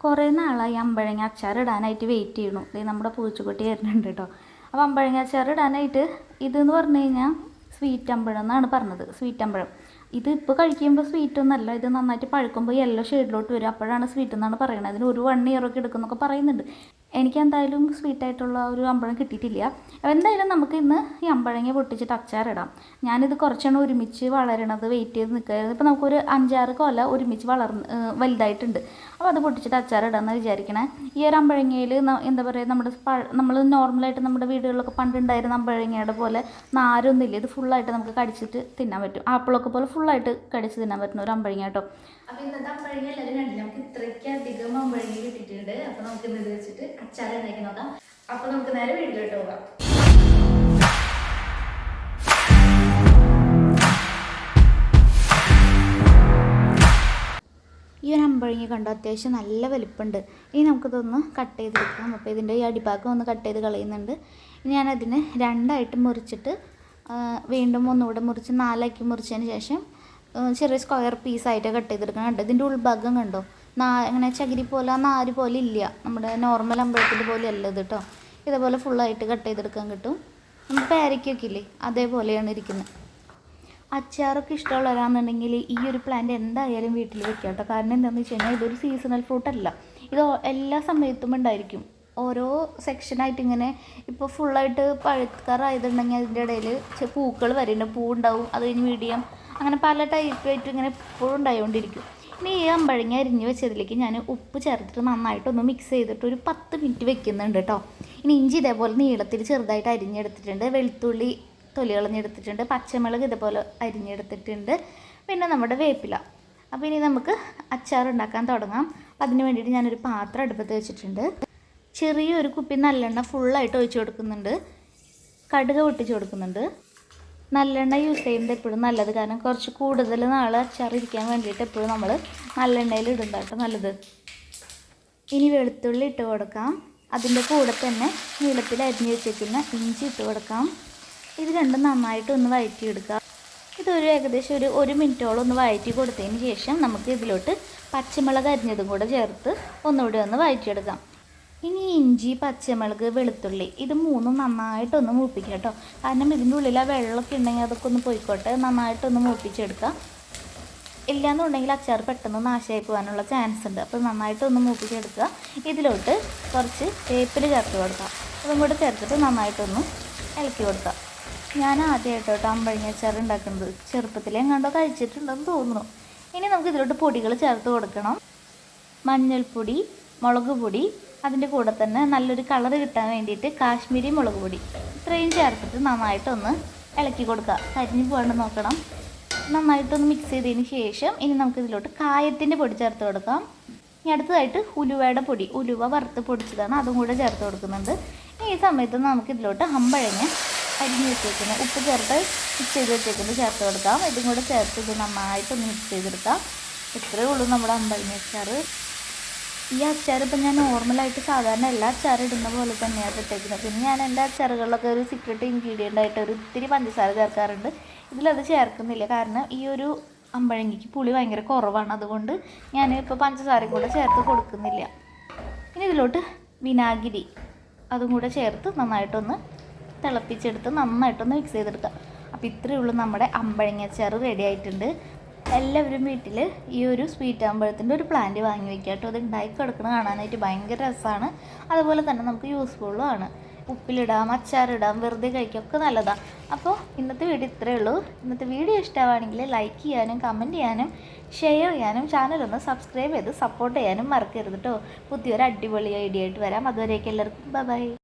കുറേ നാളായി അമ്പഴങ്ങ അച്ചാർ ഇടാനായിട്ട് വെയിറ്റ് ചെയ്യണു ഇത് നമ്മുടെ പൂച്ചക്കുട്ടി വരുന്നുണ്ട് കേട്ടോ അപ്പോൾ അമ്പഴങ്ങ അച്ചാർ ഇടാനായിട്ട് ഇതെന്ന് പറഞ്ഞു കഴിഞ്ഞാൽ സ്വീറ്റ് അമ്പഴം എന്നാണ് പറഞ്ഞത്. സ്വീറ്റ് അമ്പഴം. ഇത് ഇപ്പോൾ കഴിക്കുമ്പോൾ സ്വീറ്റ് ഒന്നല്ല ഇത് നന്നായിട്ട് പഴുക്കുമ്പോൾ യെല്ലോ ഷെയ്ഡിലോട്ട് വരും. അപ്പോഴാണ് സ്വീറ്റ് എന്നാണ് പറയുന്നത് അതിന് ഒരു വൺ ഇയർ ഒക്കെ എടുക്കുന്നൊക്കെ പറയുന്നുണ്ട്. എനിക്ക് എന്തായാലും സ്വീറ്റ് ആയിട്ടുള്ള ഒരു അമ്പഴം കിട്ടിയിട്ടില്ല. അപ്പോൾ എന്തായാലും നമുക്ക് ഇന്ന് ഈ അമ്പഴങ്ങ പൊട്ടിച്ചിട്ട് അച്ചാറിടാം ഞാനിത് കുറച്ചെണ്ണം ഒരുമിച്ച് വളരണത് വെയിറ്റ് ചെയ്ത് നിൽക്കുകയായിരുന്നു ഇപ്പോൾ നമുക്കൊരു അഞ്ചാറ് കൊല ഒരുമിച്ച് വളർന്ന് വലുതായിട്ടുണ്ട്. അപ്പോൾ അത് പൊട്ടിച്ചിട്ട് അച്ചാറിടാമെന്ന് വിചാരിക്കണേ. ഈ ഒരു അമ്പഴങ്ങയിൽ എന്താ പറയുക നമ്മുടെ നമ്മൾ നോർമലായിട്ട് നമ്മുടെ വീടുകളിലൊക്കെ പണ്ടുണ്ടായിരുന്ന അമ്പഴങ്ങയുടെ പോലെ നാരൊന്നുമില്ല. ഇത് ഫുള്ളായിട്ട് നമുക്ക് കടിച്ചിട്ട് തിന്നാൻ പറ്റും. ആപ്പിളൊക്കെ പോലെ ഫുള്ളായിട്ട് കടിച്ച് തിന്നാൻ പറ്റുന്ന ഒരു അമ്പഴങ്ങ കേട്ടോ. അപ്പോൾ ഇന്നത്തെ അമ്പഴങ്ങ എല്ലാവരും കണ്ടില്ല? നമുക്ക് ഇത്രയ്ക്കധികം അമ്പഴങ്ങ കിട്ടിയിട്ടുണ്ട്. അപ്പോൾ നമുക്ക് ഇന്ന് ഇത് വെച്ചിട്ട് അച്ചാർ ഉണ്ടാക്കി നോക്കാം. അപ്പോൾ നമുക്ക് നേരെ വീട്ടിലോട്ട് പോകാം. ഈ ഒരു അമ്പഴങ്ങ കണ്ടോ? അത്യാവശ്യം നല്ല വലിപ്പമുണ്ട് ഇനി നമുക്കിതൊന്ന് കട്ട് ചെയ്തെടുക്കാം അപ്പോൾ ഇതിന്റെ ഈ അടിഭാഗം ഒന്ന് കട്ട് ചെയ്ത് കളയുന്നുണ്ട്. ഇനി ഞാനതിന് രണ്ടായിട്ട് മുറിച്ചിട്ട് വീണ്ടും ഒന്നുകൂടെ മുറിച്ച് നാലാക്കി മുറിച്ചതിന് ശേഷം ചെറിയ സ്ക്വയർ പീസായിട്ട് കട്ട് ചെയ്തെടുക്കണം. കണ്ടോ? ഇതിന്റെ ഉൾഭാഗം കണ്ടോ? നാ ഇങ്ങനെ ചകിരി പോലെ ആ നാര് പോലെ ഇല്ല. നമ്മുടെ നോർമൽ അമ്പഴത്തിന്റെ പോലെ അല്ല ഇത് കേട്ടോ ഇതേപോലെ ഫുള്ളായിട്ട് കട്ട് ചെയ്തെടുക്കാൻ കിട്ടും. നമുക്ക് പേരയ്ക്കൊക്കെ അതേപോലെയാണ് ഇരിക്കുന്നത്. അച്ചാറൊക്കെ ഇഷ്ടമുള്ളവരാണെന്നുണ്ടെങ്കിൽ ഈ ഒരു പ്ലാന്റ് എന്തായാലും വീട്ടിൽ വെക്കാം കേട്ടോ കാരണം എന്താണെന്ന് വെച്ച് കഴിഞ്ഞാൽ ഇതൊരു സീസണൽ ഫ്രൂട്ടല്ല ഇത് എല്ലാ സമയത്തും ഉണ്ടായിരിക്കും. ഓരോ സെക്ഷനായിട്ട് ഇങ്ങനെ ഇപ്പോൾ ഫുള്ളായിട്ട് പഴുക്കാറായതുണ്ടെങ്കിൽ അതിന്റെ ഇടയിൽ പൂക്കൾ വരുന്നുണ്ട് പൂ ഉണ്ടാവും അത് കഴിഞ്ഞ് മീഡിയം അങ്ങനെ പല ടൈപ്പായിട്ട് ഇങ്ങനെ എപ്പോഴും ഉണ്ടായിക്കൊണ്ടിരിക്കും ഇനി ഈ അമ്പഴങ്ങ അരിഞ്ഞ് വെച്ചതിലേക്ക് ഞാൻ ഉപ്പ് ചേർത്തിട്ട് നന്നായിട്ടൊന്ന് മിക്സ് ചെയ്തിട്ട് ഒരു പത്ത് മിനിറ്റ് വെക്കുന്നുണ്ട് കേട്ടോ ഇനി ഇഞ്ചി ഇതേപോലെ നീളത്തിൽ ചെറുതായിട്ട് അരിഞ്ഞെടുത്തിട്ടുണ്ട്. വെളുത്തുള്ളി തൊലി കളഞ്ഞെടുത്തിട്ടുണ്ട്. പച്ചമുളക് ഇതേപോലെ അരിഞ്ഞെടുത്തിട്ടുണ്ട്. പിന്നെ നമ്മുടെ വേപ്പില. അപ്പോൾ ഇനി നമുക്ക് അച്ചാർ ഉണ്ടാക്കാൻ തുടങ്ങാം. അപ്പം അതിന് വേണ്ടിയിട്ട് ഞാനൊരു പാത്രം അടുപ്പത്ത് വെച്ചിട്ടുണ്ട്. ചെറിയൊരു കുപ്പി നല്ലെണ്ണ ഫുള്ളായിട്ട് ഒഴിച്ചു കൊടുക്കുന്നുണ്ട്. കടുക് പൊട്ടിച്ചു കൊടുക്കുന്നുണ്ട്. നല്ലെണ്ണ യൂസ് ചെയ്യുന്നത് എപ്പോഴും നല്ലത്. കാരണം കുറച്ച് കൂടുതൽ നാൾ അച്ചാറിരിക്കാൻ വേണ്ടിയിട്ട് എപ്പോഴും നമ്മൾ നല്ലെണ്ണയിൽ ഇടുന്ന കേട്ടോ നല്ലത്. ഇനി വെളുത്തുള്ളി ഇട്ട് കൊടുക്കാം. അതിന്റെ കൂടെ തന്നെ നീളത്തിൽ അരിഞ്ഞ് വെച്ചിരിക്കുന്ന ഇഞ്ചി ഇട്ട് കൊടുക്കാം. ഇത് രണ്ടും നന്നായിട്ട് ഒന്ന് വഴറ്റിയെടുക്കാം ഇതൊരു ഏകദേശം ഒരു ഒരു മിനിറ്റോളം ഒന്ന് വഴറ്റി കൊടുത്തതിന് ശേഷം നമുക്ക് ഇതിലോട്ട് പച്ചമുളക് അരിഞ്ഞതും കൂടെ ചേർത്ത് ഒന്നുകൂടി ഒന്ന് വഴറ്റിയെടുക്കാം ഇനി ഇഞ്ചി പച്ചമുളക് വെളുത്തുള്ളി ഇത് മൂന്നും നന്നായിട്ടൊന്ന് മൂപ്പിക്കുക കേട്ടോ. കാരണം ഇതിന്റെ ഉള്ളിൽ ആ വെള്ളമൊക്കെ ഉണ്ടെങ്കിൽ അതൊക്കെ ഒന്ന് പോയിക്കോട്ടെ. നന്നായിട്ടൊന്ന് മൂപ്പിച്ചെടുക്കാം. ഇല്ലയെന്നുണ്ടെങ്കിൽ അച്ചാർ പെട്ടെന്ന് നാശമായി പോകാനുള്ള ചാൻസ് ഉണ്ട്. അപ്പോൾ നന്നായിട്ടൊന്ന് മൂപ്പിച്ചെടുക്കുക. ഇതിലോട്ട് കുറച്ച് വേപ്പിൽ ചേർത്ത് കൊടുക്കുക അതും കൂടെ ചേർത്തിട്ട് നന്നായിട്ടൊന്ന് ഇളക്കി കൊടുക്കുക ഞാൻ ആദ്യമായിട്ട് കേട്ടോ അമ്പഴങ്ങ അച്ചാർ ഉണ്ടാക്കുന്നത്. ചെറുപ്പത്തിലേ എങ്ങാണ്ടോ കഴിച്ചിട്ടുണ്ടെന്ന് തോന്നുന്നു. ഇനി നമുക്ക് ഇതിലോട്ട് പൊടികൾ ചേർത്ത് കൊടുക്കണം. മഞ്ഞൾപ്പൊടി മുളക് പൊടി അതിന്റെ കൂടെ തന്നെ നല്ലൊരു കളർ കിട്ടാൻ വേണ്ടിയിട്ട് കാശ്മീരി മുളക് പൊടി. ഇത്രയും ചേർത്തിട്ട് നന്നായിട്ടൊന്ന് ഇളക്കി കൊടുക്കുക കരിഞ്ഞു പോകാണ്ട് നോക്കണം. നന്നായിട്ടൊന്ന് മിക്സ് ചെയ്തതിന് ശേഷം ഇനി നമുക്ക് ഇതിലോട്ട് കായത്തിന്റെ പൊടി ചേർത്ത് കൊടുക്കാം. ഇനി അടുത്തതായിട്ട് ഉലുവയുടെ പൊടി. ഉലുവ വറുത്ത് പൊടിച്ചതാണ് അതും കൂടെ ചേർത്ത് കൊടുക്കുന്നുണ്ട്. ഈ സമയത്ത് നമുക്ക് ഇതിലോട്ട് അമ്പഴങ്ങ അരിഞ്ഞ് വെച്ചേക്കുന്ന. ഉപ്പ് ചേർത്ത് മിക്സ് ചെയ്ത് വെച്ചേക്കുന്നത് ചേർത്ത് കൊടുക്കാം. ഇതും കൂടെ ചേർത്ത് ഇത് നന്നായിട്ടൊന്ന് മിക്സ് ചെയ്തെടുക്കാം. ഇത്രയേ ഉള്ളൂ നമ്മുടെ അമ്പഴങ്ങ അച്ചാർ ഈ അച്ചാർ ഇപ്പം ഞാൻ നോർമലായിട്ട് സാധാരണ എല്ലാ അച്ചാറും ഇടുന്ന പോലെ തന്നെയാണ് ഇട്ടേക്കുന്നത്. പിന്നെ ഞാൻ എന്റെ അച്ചാറുകളിലൊക്കെ ഒരു സീക്രട്ട് ഇൻഗ്രീഡിയന്റ് ആയിട്ട് ഒരു ഇത്തിരി പഞ്ചസാര ചേർക്കാറുണ്ട്. ഇതിലത് ചേർക്കുന്നില്ല. കാരണം ഈ ഒരു അമ്പഴങ്ങിക്ക് പുളി ഭയങ്കര കുറവാണ്. അതുകൊണ്ട് ഞാൻ ഇപ്പോൾ പഞ്ചസാരയും കൂടെ ചേർത്ത് കൊടുക്കുന്നില്ല. ഇനി ഇതിലോട്ട് വിനാഗിരി അതും കൂടെ ചേർത്ത് നന്നായിട്ടൊന്ന് തിളപ്പിച്ചെടുത്ത് നന്നായിട്ടൊന്ന് മിക്സ് ചെയ്തെടുക്കുക. അപ്പോൾ ഇത്രയേ ഉള്ളൂ നമ്മുടെ അമ്പഴങ്ങ അച്ചാർ റെഡി ആയിട്ടുണ്ട്. എല്ലാവരും വീട്ടിൽ ഈ ഒരു സ്വീറ്റ് അമ്പഴത്തിന്റെ ഒരു പ്ലാന്റ് വാങ്ങി വെക്കുക കേട്ടോ. അത് ഉണ്ടാക്കി കിടക്കുന്നത് കാണാനായിട്ട് ഭയങ്കര രസമാണ് അതുപോലെ തന്നെ നമുക്ക് യൂസ്ഫുള്ളും ആണ്. ഉപ്പിലിടാം അച്ചാറിടാം വെറുതെ കഴിക്കുകയൊക്കെ നല്ലതാണ് അപ്പോൾ ഇന്നത്തെ വീഡിയോ ഇത്രയേ ഉള്ളൂ. ഇന്നത്തെ വീഡിയോ ഇഷ്ടമാണെങ്കിൽ ലൈക്ക് ചെയ്യാനും കമന്റ് ചെയ്യാനും ഷെയർ ചെയ്യാനും ചാനലൊന്ന് സബ്സ്ക്രൈബ് ചെയ്ത് സപ്പോർട്ട് ചെയ്യാനും മറക്കരുത് കേട്ടോ. പുതിയൊരു അടിപൊളി ഐഡിയ ആയിട്ട് വരാം. അതുവരേക്കും എല്ലാവർക്കും. ബൈ